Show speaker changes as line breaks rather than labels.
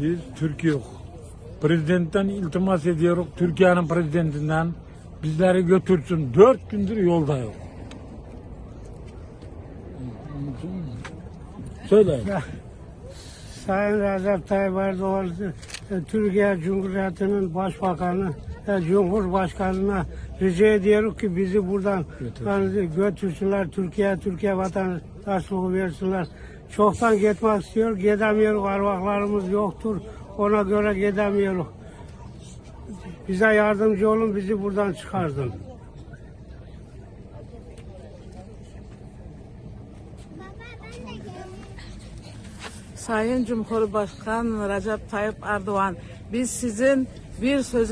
Biz Türkiye yok. Prezidentten iltimas ediyoruz. Türkiye'nin prezidentinden bizleri götürsün. Dört gündür yolda yok. Söyle.
Sayın Recep Tayyip Erdoğan Türkiye Cumhuriyeti'nin başbakanı ve Cumhurbaşkanı'na rica ediyoruz ki bizi buradan
Götür.
götürsünler Türkiye Türkiye vatandaşlığı versinler. Çoktan gitmek istiyor, gidemiyoruz, arvaklarımız yoktur. Ona göre gidemiyoruz. Bize yardımcı olun, bizi buradan çıkardın.
Sayın Cumhurbaşkanı Recep Tayyip Erdoğan, biz sizin bir söze